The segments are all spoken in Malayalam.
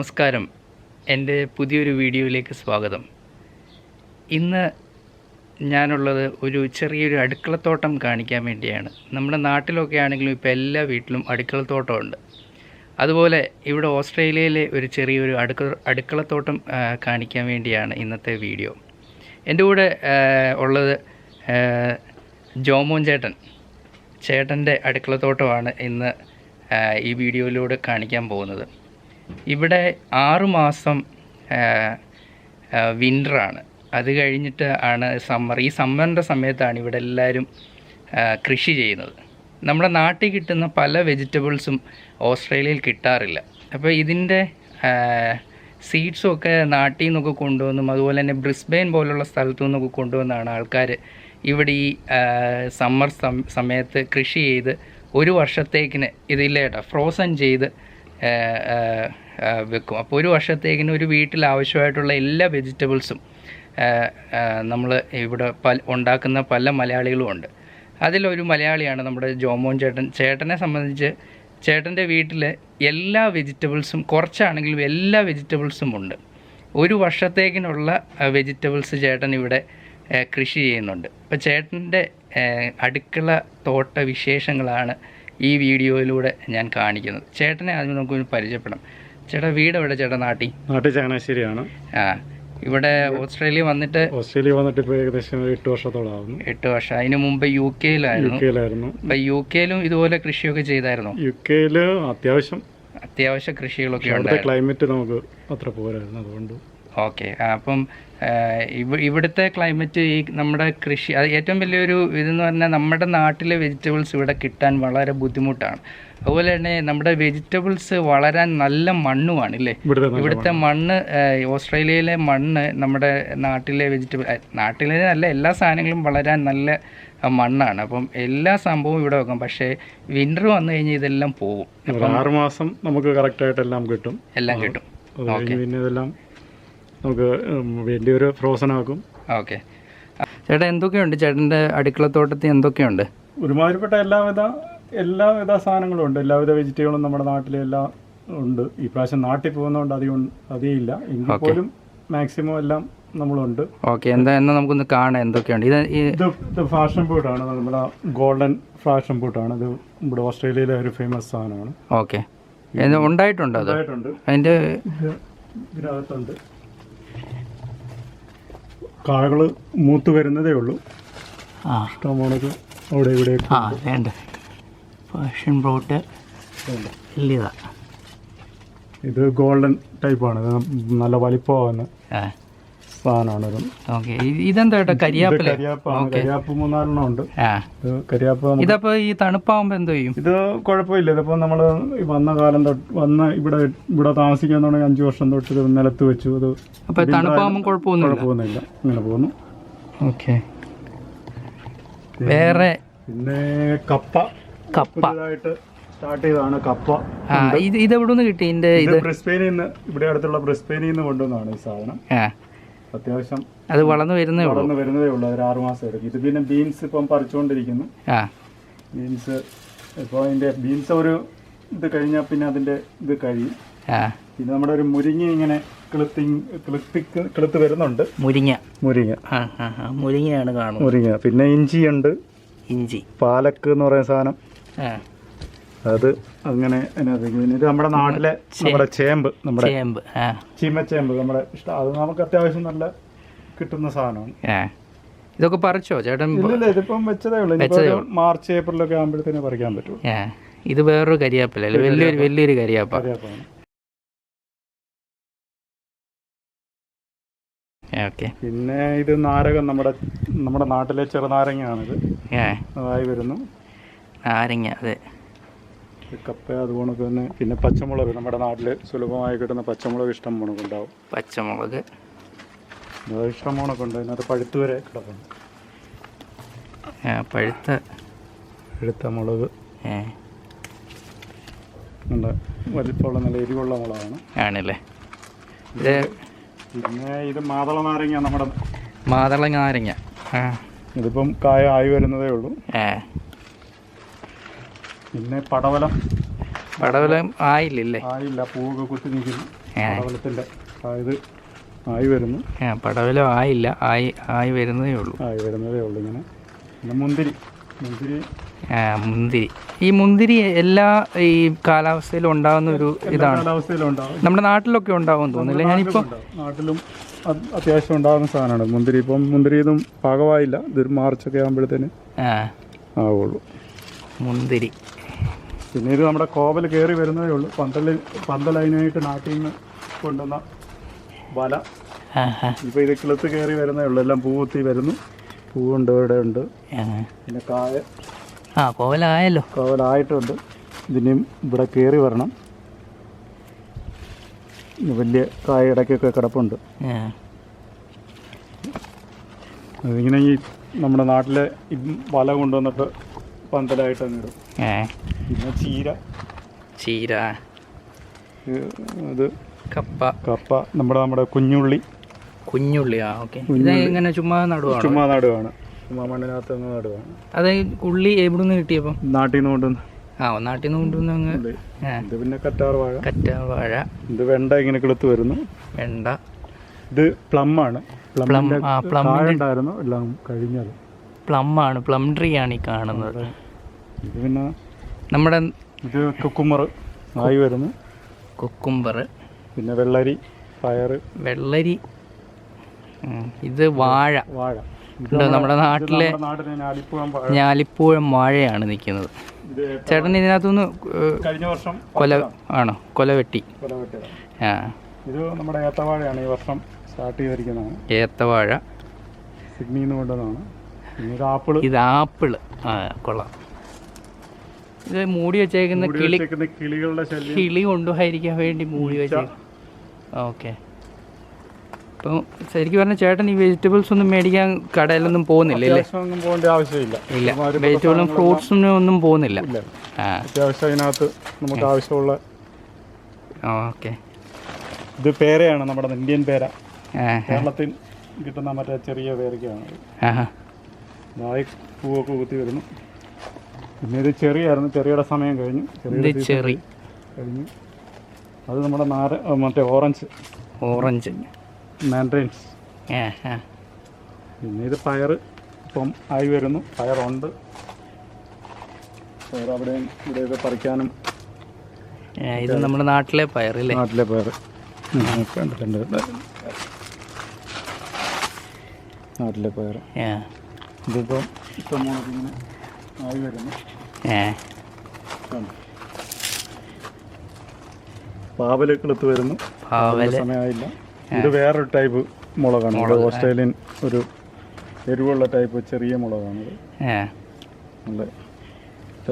നമസ്കാരം. എന്റെ പുതിയൊരു വീഡിയോയിലേക്ക് സ്വാഗതം. ഇന്ന് ഞാനുള്ളത് ഒരു ചെറിയൊരു അടുക്കളത്തോട്ടം കാണിക്കാൻ വേണ്ടിയാണ്. നമ്മുടെ നാട്ടിലൊക്കെ ആണെങ്കിലും ഇപ്പോൾ എല്ലാ വീട്ടിലും അടുക്കളത്തോട്ടമുണ്ട്. അതുപോലെ ഇവിടെ ഓസ്ട്രേലിയയിലെ ഒരു ചെറിയൊരു അടുക്ക അടുക്കളത്തോട്ടം കാണിക്കാൻ വേണ്ടിയാണ് ഇന്നത്തെ വീഡിയോ. എന്റെ കൂടെ ഉള്ളത് ജോമോൻ ചേട്ടൻ. ചേട്ടന്റെ അടുക്കളത്തോട്ടമാണ് ഇന്ന് ഈ വീഡിയോയിലൂടെ കാണിക്കാൻ പോകുന്നത്. ഇവിടെ ആറുമാസം വിന്ററാണ് അത് കഴിഞ്ഞിട്ട് ആണ് സമ്മർ ഈ സമ്മറിന്റെ സമയത്താണ് ഇവിടെ എല്ലാവരും കൃഷി ചെയ്യുന്നത്. നമ്മുടെ നാട്ടിൽ കിട്ടുന്ന പല വെജിറ്റബിൾസും ഓസ്ട്രേലിയയിൽ കിട്ടാറില്ല. അപ്പോൾ ഇതിന്റെ സീഡ്സും ഒക്കെ നാട്ടിൽ നിന്നൊക്കെ കൊണ്ടുവന്നും അതുപോലെ തന്നെ ബ്രിസ്ബെയിൻ പോലുള്ള സ്ഥലത്തു നിന്നൊക്കെ കൊണ്ടുവന്നാണ് ആൾക്കാർ ഇവിടെ ഈ സമ്മർ സമയത്ത് കൃഷി ചെയ്ത് ഒരു വർഷത്തേക്കിന് ഇതില്ലേട്ടോ ഫ്രോസൺ ചെയ്ത് വെക്കും. അപ്പോൾ ഒരു വർഷത്തേക്കിന് ഒരു വീട്ടിൽ ആവശ്യമായിട്ടുള്ള എല്ലാ വെജിറ്റബിൾസും നമ്മൾ ഇവിടെ പല ഉണ്ടാക്കുന്ന പല മലയാളികളും ഉണ്ട്. അതിലൊരു മലയാളിയാണ് നമ്മുടെ ജോമോൻ ചേട്ടൻ. ചേട്ടനെ സംബന്ധിച്ച് ചേട്ടന്റെ വീട്ടിൽ എല്ലാ വെജിറ്റബിൾസും കുറച്ചാണെങ്കിലും എല്ലാ വെജിറ്റബിൾസും ഉണ്ട്. ഒരു വർഷത്തേക്കിനുള്ള വെജിറ്റബിൾസ് ചേട്ടൻ ഇവിടെ കൃഷി ചെയ്യുന്നുണ്ട്. അപ്പോൾ ചേട്ടന്റെ അടുക്കള തോട്ട വിശേഷങ്ങളാണ് ഈ വീഡിയോയിലൂടെ ഞാൻ കാണിക്കുന്നത്. ചേട്ടനെ ആദ്യം നമുക്ക് പരിചയപ്പെടാം. ചേട്ടാ വീട് എവിടെ? ചേട്ടാ നാട്ടിൽ? നാട്ടിൽ ചങ്ങനാശ്ശേരിയാണ്. ആ ഇവിടെ ഓസ്ട്രേലിയ വന്നിട്ട് ഓസ്ട്രേലിയ വന്നിട്ട് ഇപ്പോൾ ഏകദേശം ഒരു എട്ട് വർഷത്തോളം ആവുന്നു എട്ട് വർഷം. അതിന് മുമ്പ് യു യു കെയിലായിരുന്നു. അപ്പം യു കെയിലും ഇതുപോലെ കൃഷിയൊക്കെ ചെയ്തായിരുന്നു? യു കെയിൽ അത്യാവശ്യം. അത്യാവശ്യ കൃഷികളൊക്കെ ക്ലൈമറ്റ് നമുക്ക് അത്ര പോരായിരുന്നു. അതുകൊണ്ട് ഓക്കെ അപ്പം ഇവിടുത്തെ ക്ലൈമറ്റ് ഈ നമ്മുടെ കൃഷി അത് ഏറ്റവും വലിയൊരു ഇതെന്ന് പറഞ്ഞാൽ നമ്മുടെ നാട്ടിലെ വെജിറ്റബിൾസ് ഇവിടെ കിട്ടാൻ വളരെ ബുദ്ധിമുട്ടാണ്. അതുപോലെ തന്നെ നമ്മുടെ വെജിറ്റബിൾസ് വളരാൻ നല്ല മണ്ണുമാണ് ഇല്ലേ? ഇവിടുത്തെ മണ്ണ്. ഓസ്ട്രേലിയയിലെ മണ്ണ് നമ്മുടെ നാട്ടിലെ വെജിറ്റബിൾ നാട്ടിലെ അല്ല എല്ലാ സാധനങ്ങളും വളരാൻ നല്ല മണ്ണാണ്. അപ്പം എല്ലാ സംഭവവും ഇവിടെ വെക്കാം. പക്ഷേ വിന്റർ വന്നു കഴിഞ്ഞാൽ ഇതെല്ലാം പോകും ആറുമാസം ആറ് മാസം നമുക്ക് കറക്റ്റായിട്ട് എല്ലാം കിട്ടും. എല്ലാം കിട്ടും. പിന്നെ ഇതെല്ലാം നമുക്ക് വലിയൊരു ഫ്രോസൺ ആക്കും. ഓക്കെ. ചേട്ടാ എന്തൊക്കെയുണ്ട്? ചേട്ടന്റെ അടുക്കളത്തോട്ടത്തിൽ എന്തൊക്കെയുണ്ട്? ഒരുമാതിരിപ്പെട്ട എല്ലാവിധ എല്ലാവിധ സാധനങ്ങളും ഉണ്ട്. എല്ലാവിധ വെജിറ്റബിളും നമ്മുടെ നാട്ടിലെല്ലാം ഉണ്ട്. ഈ പ്രാവശ്യം നാട്ടിൽ പോകുന്നതുകൊണ്ട് അധികം അധികം ഇല്ല. എങ്കിൽ പോലും മാക്സിമം എല്ലാം നമ്മളുണ്ട്. ഓക്കെ എന്താ എന്നാൽ നമുക്കൊന്ന് കാണാം എന്തൊക്കെയുണ്ട്. ഇത് ഇത് ഫാഷൻ ബൂട്ടാണ് നമ്മുടെ ഗോൾഡൻ ഫാഷൻ ബൂട്ടാണ് ഇത് ഇവിടെ ഓസ്ട്രേലിയയിലെ ഒരു ഫേമസ് സാധനമാണ്. ഓക്കെ. ഉണ്ടായിട്ടുണ്ട് ഉണ്ടായിട്ടുണ്ടോ അത്? അതിന്റെ ഇത് ഇതിനകത്തുണ്ട്. കായകൾ മൂത്ത് വരുന്നതേ ഉള്ളൂ. ആ. ഇഷ്ടമാണത് അവിടെ ഇവിടെ ആ വേണ്ട. ഫാഷൻ ബ്രോട്ട് ഇത് ഗോൾഡൻ ടൈപ്പാണ് നല്ല വലിപ്പമാകുന്ന ആ. സാധനമാണ് ഓക്കെ. ഇതെന്താ ഇത് കരിയാപ്പ് മൂന്നാലെണ്ണം ഉണ്ട്. കരിയാപ്പ് നമുക്ക് ഈ തണുപ്പാകുമ്പോ എന്തോ ചെയ്യും? ഇത് കുഴപ്പമില്ല. ഇതിപ്പോ നമ്മൾ വന്ന കാലം തൊട്ട് വന്ന ഇവിടെ ഇവിടെ താമസിക്കാൻ തുടങ്ങി അഞ്ച് വർഷം തൊട്ട് ഇത് നിലത്ത് വെച്ചു. അത് അപ്പോൾ തണുപ്പാകുമ്പോൾ കുഴപ്പമൊന്നുമില്ല? കുഴപ്പമൊന്നുമില്ല. ഇങ്ങനെ പോകുന്നു. ഓക്കെ. വേറെ? പിന്നെ കപ്പ. കപ്പ. സ്റ്റാർട്ട് ചെയ്തതാണ് കപ്പ. ഇത് ഇത് എവിടെ നിന്ന് കിട്ടി? ഇതിന്റെ ഇത് ബ്രിസ്ബെയിനിൽ നിന്ന് ഇവിടെ അടുത്തുള്ള ബ്രിസ്ബെയിനിൽ നിന്ന് കൊണ്ടുവന്നാണ് ഈ സാധനം. അത്യാവശ്യം അത് വളർന്നു വരുന്നേ വളർന്നു വരുന്നതേ ഉള്ളൂ. ഒരു ആറ് മാസം എടുക്കും. ഇത് പിന്നെ ബീൻസ് ഇപ്പം പറിച്ചുകൊണ്ടിരിക്കുന്നു. ബീൻസ് ഇപ്പോൾ അതിന്റെ ബീൻസ് ഒരു ഇത് കഴിഞ്ഞാൽ പിന്നെ അതിന്റെ ഇത് കഴിയും. പിന്നെ നമ്മുടെ ഒരു മുരിങ്ങ ഇങ്ങനെ കിളുത്തി കിളുത്തി കിളുത്ത് വരുന്നുണ്ട്. മുരിങ്ങ. മുരിങ്ങ. മുരിങ്ങയാണ് കാണുന്നത്. മുരിങ്ങ. പിന്നെ ഇഞ്ചിയുണ്ട്. ഇഞ്ചി. പാലക്ക് എന്ന് പറയുന്ന സാധനം. അത് അങ്ങനെ പിന്നെ ഇത് നമ്മുടെ നാട്ടിലെ നമ്മുടെ ചേമ്പ് നമ്മുടെ ചേമ്പ് ചീമച്ചേമ്പ് നമ്മുടെ ഇഷ്ടം. അത് നമുക്ക് അത്യാവശ്യം നല്ല കിട്ടുന്ന സാധനമാണ്. ഇതൊക്കെ പറിച്ചോ ചേട്ടൻ? ഇല്ല ഇതിപ്പം വെച്ചതേ ഉള്ളൂ. മാർച്ച് ഏപ്രിലൊക്കെ ആകുമ്പോഴത്തേനെ പറിക്കാൻ പറ്റും ഇത് വേറൊരു കരിയാപ്പല്ലേ വലിയൊരു വലിയൊരു കരിയാപ്പ. പിന്നെ ഇത് നാരകം നമ്മുടെ നമ്മുടെ നാട്ടിലെ ചെറുനാരങ്ങയാണിത്. അതായി വരുന്നു. നാരങ്ങ അതെ. കപ്പ അതുപോലെ തന്നെ പിന്നെ പച്ചമുളക് നമ്മുടെ നാട്ടിൽ സുലഭമായി കിട്ടുന്ന പച്ചമുളക് ഇഷ്ടം ഉണ്ടാവും പച്ചമുളക്. ഇഷ്ടം മുണക്കുണ്ട് അതിനകത്ത് പഴുത്ത് വരെ കിടക്കുന്നു പഴുത്ത. പഴുത്ത മുളക്. നല്ല വലിപ്പമുള്ള നല്ല എരിവുള്ള മുളകാണ്. ആണല്ലേ. ഇത് പിന്നെ ഇത് മാതള നാരങ്ങ നമ്മുടെ മാതള നാരങ്ങ. ഇതിപ്പം കായ ആയി വരുന്നതേ ഉള്ളൂ. ഏ. പിന്നെ പടവലം. പടവലം ആയില്ലേ ആയില്ല പൂവൊക്കെ കുത്തി നിൽക്കുന്നു പടവലത്തിന്റെ ആയത് ആയി വരുന്നു. പടവലം ആയില്ല. ആയി ആയി വരുന്നതേ ഉള്ളൂ. ആയി വരുന്നതേ ഉള്ളൂ ഇങ്ങനെ. പിന്നെ മുന്തിരി. മുന്തിരി. മുന്തിരി. ഈ മുന്തിരി എല്ലാ ഈ കാലാവസ്ഥയിലും ഉണ്ടാകുന്ന ഒരു ഇതാണ്. നമ്മുടെ നാട്ടിലൊക്കെ ഉണ്ടാവും തോന്നുന്നില്ല ഞാനിപ്പോൾ നാട്ടിലും അത്യാവശ്യം ഉണ്ടാകുന്ന സാധനമാണ്. മുന്തിരി ഇപ്പം മുന്തിരി ഇതും പാകമായില്ല. ഇതൊരു മാർച്ചൊക്കെ ആകുമ്പോഴത്തേന് ആവുള്ളൂ. മുന്തിരി. പിന്നെ ഇത് നമ്മുടെ കോവൽ കയറി വരുന്നതേ ഉള്ളൂ. പന്തലിൽ പന്തലൈനായിട്ട് നാട്ടിൽ നിന്ന് കൊണ്ടുവന്ന വല. ഇപ്പൊ ഇപ്പോൾ ഇത് കിളുത്ത് കയറി വരുന്നേ ഉള്ളൂ. എല്ലാം പൂവത്തി വരുന്നു. പൂവുണ്ട് ഇവിടെ ഉണ്ട്. പിന്നെ കായ. ആ കോവലായല്ലോ. കോവലായിട്ടുണ്ട്. ഇതിനെയും ഇവിടെ കയറി വരണം. വലിയ കായ ഇടയ്ക്കൊക്കെ കിടപ്പുണ്ട്. അതിങ്ങനെ ഈ നമ്മുടെ നാട്ടിലെ വല കൊണ്ടുവന്നിട്ട് പന്തലായിട്ട് അങ്ങിടും. പിന്നെ ചീര. ചീര. ഇത് കപ്പ. കപ്പ. നമ്മുടെ നമ്മുടെ കുഞ്ഞുള്ളി. കുഞ്ഞുള്ളി ആ ഓക്കെ. ഇത് ഇങ്ങനെ ചുമ്മാ നടുവാണ്? ചുമ്മാ നടുവാണ്. ചുമ്മാ മണ്ണിനകത്ത് നടുവാണ്. അത് ഉള്ളി എവിടെ നിന്ന് കിട്ടിയപ്പം? നാട്ടിൽ നിന്ന് കൊണ്ടുവന്ന്. ആ നാട്ടിൽ നിന്ന് കൊണ്ടുവന്ന് അങ്ങ് ഇത് പിന്നെ കറ്റാർ വാഴ. കറ്റാർ വാഴ. ഇത് വെണ്ട ഇങ്ങനെ കിളുത്ത് വരുന്നു. വെണ്ട. ഇത് പ്ലം ആണ്. പ്ലം എല്ലാം കഴിഞ്ഞത്. പ്ലം ആണ്. പ്ലം ട്രീ ആണ് ഈ കാണുന്നത്. ഇത് പിന്നെ നമ്മുടെ ഇത് കുക്കുമർ ആയി വരുന്നു. കുക്കുംബർ. പിന്നെ വെള്ളരി പയർ വെള്ളരി. ഇത് വാഴ. വാഴ. നമ്മുടെ നാട്ടിലെ ഞാലിപ്പൂഴം വാഴയാണ് നിൽക്കുന്നത്. ചേട്ടൻ ഇതിനകത്തുനിന്ന് കഴിഞ്ഞ വർഷം കൊല ആണോ? കൊലവെട്ടി ആ. ഇത് നമ്മുടെ ഏത്തവാഴയാണ് ഈ വർഷം സ്റ്റാർട്ട് ചെയ്തിരിക്കുന്നതാണ് ഏത്തവാഴ. സിഡ്നിന്ന് കൊണ്ടതാണ് കൊണ്ടുവന്നതാണ്. ഇത് ആപ്പിൾ. ഇത് ആപ്പിൾ. ആ കൊള്ളാം. ഇത് മൂടി വെച്ചേക്കുന്ന കിളി കിളികളുടെ കിളി കൊണ്ടുപോയിരിക്കാൻ വേണ്ടി മൂടി വെച്ച ഓക്കെ. അപ്പം ശരിക്കും പറഞ്ഞ ചേട്ടൻ ഈ വെജിറ്റബിൾസ് ഒന്നും മേടിക്കാൻ കടയിലൊന്നും പോകുന്നില്ല അല്ലേ പോകേണ്ട ആവശ്യമില്ല. ഇല്ല. വെജിറ്റബിളും ഫ്രൂട്ട്സും ഒന്നും പോകുന്നില്ല. അത്യാവശ്യം അതിനകത്ത് നമുക്ക് ആവശ്യമുള്ള ഓക്കെ. ഇത് പേരയാണ് നമ്മുടെ ഇന്ത്യൻ പേര. കേരളത്തിൽ കിട്ടുന്ന മറ്റേ ചെറിയ പേരയ്ക്കാണ്. പൂവൊക്കെ കുത്തി വരുന്നു. പിന്നെ ഇത് ചെറിയായിരുന്നു. ചെറിയുടെ സമയം കഴിഞ്ഞു. ചെറിയ ചെറി. കഴിഞ്ഞു. അത് നമ്മുടെ നാര മറ്റേ ഓറഞ്ച്. ഓറഞ്ച്. മാൻഡ്രൈൻസ്. പിന്നെ ഇത് പയർ ഇപ്പം ആയി വരുന്നു. പയറുണ്ട്. പയർ അവിടെയും ഇവിടെയൊക്കെ പറിക്കാനും ഇത് നമ്മുടെ നാട്ടിലെ പയർ പയറല്ലേ നാട്ടിലെ പയർ കണ്ടിട്ടുണ്ട്. നാട്ടിലെ പയർ ഇതിപ്പോ ഇഷ്ടം ഇങ്ങനെ ആയി വരുന്നു. സമയമായില്ല. ഇത് വേറൊരു ടൈപ്പ് മുളകാണ്. ഓസ്ട്രേലിയൻ ഒരു എരിവുള്ള ടൈപ്പ് ചെറിയ മുളകാണ് നല്ല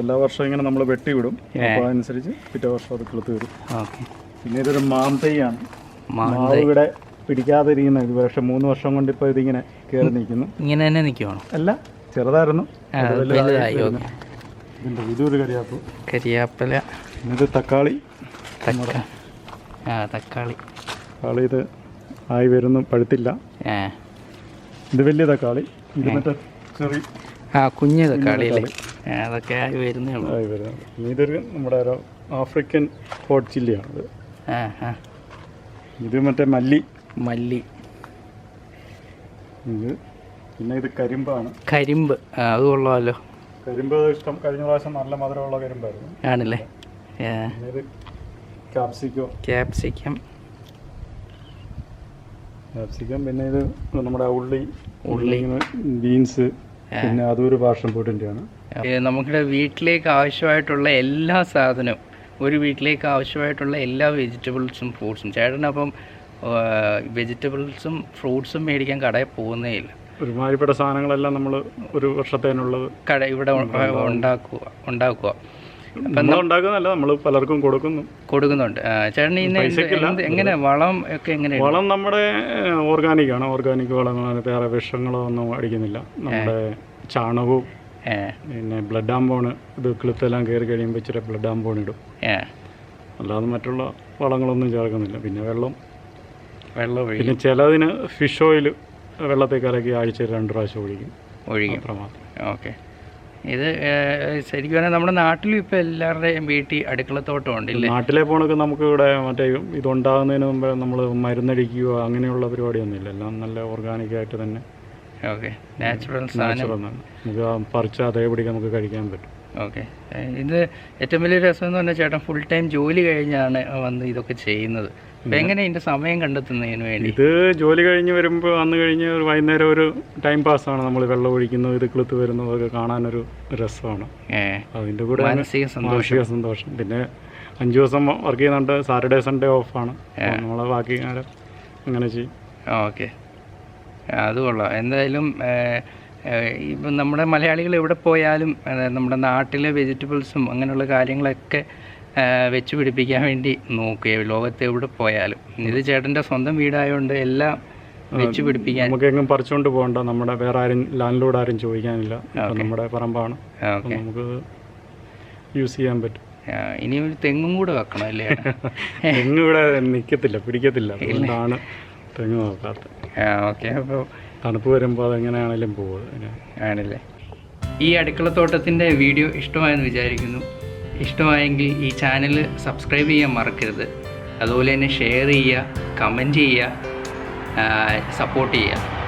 എല്ലാ വർഷവും ഇങ്ങനെ നമ്മൾ വെട്ടിവിടും. അപ്പോൾ അതനുസരിച്ച് പിറ്റേ വർഷം അത് കിളുത്ത് വരും. പിന്നെ ഇതൊരു മാന്തയാണ്. മാവ് ഇവിടെ പിടിക്കാതിരിക്കുന്ന ഇത് പക്ഷെ മൂന്ന് വർഷം കൊണ്ട് ഇപ്പോൾ ഇതിങ്ങനെ കയറി നിൽക്കുന്നു. ഇങ്ങനെ തന്നെ നിൽക്കുവാണോ അല്ല. ചെറുതായിരുന്നു. ഇതൊരു കരിയാപ്പ്. കരിയാപ്പില. ഇത് തക്കാളി. തക്ക ആ തക്കാളി. തക്കാളി ഇത് ആയി വരുന്നു പഴുത്തില്ല. ഇത് വലിയ തക്കാളി. ഇത് മറ്റേ ചെറിയ ആ കുഞ്ഞു തക്കാളി അല്ലേ? അതൊക്കെ ആയി വരുന്നേ ആയി വരുന്നത് ഇതൊരു നമ്മുടെ ഒരു ആഫ്രിക്കൻ ഹോട്ട് ചില്ലിയാണ് ഇത് മറ്റേ മല്ലി. മല്ലി. ഇത് പിന്നെ ഇത് കരിമ്പാണ്. കരിമ്പ്. ആ അത് കൊള്ളാമല്ലോ കരിമ്പ് ഇഷ്ടം കഴിഞ്ഞ പ്രാവശ്യം നല്ല മധുരമുള്ള കരിമ്പായിരുന്നു. ആണല്ലേ? ആ, പിന്നെ ഇത് കാപ്സിക്കോ ക്യാപ്സിക്കം. കാപ്സിക്കം പിന്നെ ഇത് നമ്മുടെ ഉള്ളി ഉള്ളി. ബീൻസ് പിന്നെ അതൊരു പാഷൻ ഫ്രൂട്ടിന്റെയാണ് ഏ, നമ്മുടെ വീട്ടിലേക്ക് ആവശ്യമായിട്ടുള്ള എല്ലാ സാധനവും ഒരു വീട്ടിലേക്ക് ആവശ്യമായിട്ടുള്ള എല്ലാ വെജിറ്റബിൾസും ഫ്രൂട്ട്സും. ചേട്ടനപ്പം വെജിറ്റബിൾസും ഫ്രൂട്ട്സും മേടിക്കാൻ കടയിൽ പോകുന്നേ ഇല്ല. ഒരുമാതിരിപ്പെട്ട സാധനങ്ങളെല്ലാം നമ്മൾ ഒരു വർഷത്തേനുള്ളത് കട ഇവിടെ ഉണ്ടാക്കുക ഉണ്ടാക്കുക. നമ്മൾ ഉണ്ടാക്കുന്നതല്ല നമ്മൾ പലർക്കും കൊടുക്കുന്നു. കൊടുക്കുന്നുണ്ട്. ചേട്ടൻ ഇന്ന് എങ്ങനെ വളം ഒക്കെ എങ്ങനെ വളം നമ്മുടെ ഓർഗാനിക് ആണ്. ഓർഗാനിക് വളങ്ങളാണ് വേറെ വിഷങ്ങളോ ഒന്നും അടിക്കുന്നില്ല. നമ്മുടെ ചാണകവും പിന്നെ ബ്ലഡ് ആമ്പോണ് ഇത് കിളുത്തെല്ലാം കയറി കഴിയുമ്പോൾ ഇച്ചിരി ബ്ലഡ് ആംബോൺ ഇടും. അല്ലാതെ മറ്റുള്ള വളങ്ങളൊന്നും ചേർക്കുന്നില്ല. പിന്നെ വെള്ളം. വെള്ളം പിന്നെ ചിലതിന് ഫിഷ് ഓയിൽ വെള്ളത്തിൽ കലക്കി ആഴ്ചയിൽ രണ്ട് പ്രാവശ്യം ഒഴിക്കും. ഒഴിക്കും. ഓക്കെ. ഇത് ശരിക്കും പറഞ്ഞാൽ നമ്മുടെ നാട്ടിലും ഇപ്പം എല്ലാവരുടെയും വീട്ടിൽ അടുക്കളത്തോട്ടം ഉണ്ട് ഇല്ലേ? നാട്ടിലെ പോണൊക്കെ നമുക്ക് ഇവിടെ മറ്റേ ഇതുണ്ടാകുന്നതിന് മുമ്പ് നമ്മൾ മരുന്നടിക്കുകയോ അങ്ങനെയുള്ള പരിപാടിയൊന്നുമില്ല എല്ലാം നല്ല ഓർഗാനിക്കായിട്ട് തന്നെ. ഓക്കെ. നാച്ചുറൽ സാധനം. നമുക്ക് പറിച്ച് അതേപടി നമുക്ക് കഴിക്കാൻ പറ്റും. ഓക്കെ. ഇത് ഏറ്റവും വലിയ രസം എന്ന് പറഞ്ഞാൽ ചേട്ടൻ ഫുൾ ടൈം ജോലി കഴിഞ്ഞാണ് വന്ന് ഇതൊക്കെ ചെയ്യുന്നത്. എങ്ങനെ സമയം കണ്ടെത്തുന്നതിന് വേണ്ടി? ഇത് ജോലി കഴിഞ്ഞ് വരുമ്പോൾ അന്ന് കഴിഞ്ഞ് ഒരു വൈകുന്നേരം ഒരു ടൈം പാസ് ആണ് നമ്മൾ വെള്ളം ഒഴിക്കുന്നത് ഇത് കിളുത്ത് വരുന്നതൊക്കെ കാണാനൊരു രസമാണ്. അതിന്റെ കൂടെ മാനസിക സന്തോഷം. പിന്നെ അഞ്ചു ദിവസം വർക്ക് ചെയ്യുന്നുണ്ട് സാറ്റർഡേ സൺഡേ ഓഫാണ് നമ്മളെ ബാക്കി അങ്ങനെ ചെയ്യും. ഓക്കെ. അത് കൊള്ളാം. എന്തായാലും ഇപ്പം നമ്മുടെ മലയാളികൾ എവിടെ പോയാലും നമ്മുടെ നാട്ടിലെ വെജിറ്റബിൾസും അങ്ങനെയുള്ള കാര്യങ്ങളൊക്കെ വെച്ച് പിടിപ്പിക്കാൻ വേണ്ടി നോക്കുക ലോകത്ത് എവിടെ പോയാലും. ഇത് ചേട്ടന്റെ സ്വന്തം വീടായതുകൊണ്ട് എല്ലാം വെച്ച് പിടിപ്പിക്കാൻ നമുക്ക് എങ്ങും പറിച്ചുകൊണ്ട് പോകണ്ട. നമ്മുടെ വേറെ ആരും ലാൻഡ് ലോഡ് ആരും ചോദിക്കാനില്ല. നമ്മുടെ പറമ്പാണ്. നമുക്ക് യൂസ് ചെയ്യാൻ പറ്റും. ഇനി ഒരു തെങ്ങും കൂടെ വെക്കണം അല്ലേ തെങ്ങ് ഇവിടെ നിൽക്കത്തില്ല പിടിക്കത്തില്ല. അതുകൊണ്ടാണ് തെങ്ങ് നോക്കാത്തത്. ഓക്കെ. അപ്പോൾ തണുപ്പ് വരുമ്പോൾ അതെങ്ങനെയാണെങ്കിലും പോകും ആണല്ലേ? ഈ അടുക്കളത്തോട്ടത്തിന്റെ വീഡിയോ ഇഷ്ടമായെന്ന് വിചാരിക്കുന്നു. ഇഷ്ടമായെങ്കിൽ ഈ ചാനൽ സബ്സ്ക്രൈബ് ചെയ്യാൻ മറക്കരുത്. അതുപോലെ തന്നെ ഷെയർ ചെയ്യുക കമന്റ് ചെയ്യുക സപ്പോർട്ട് ചെയ്യുക.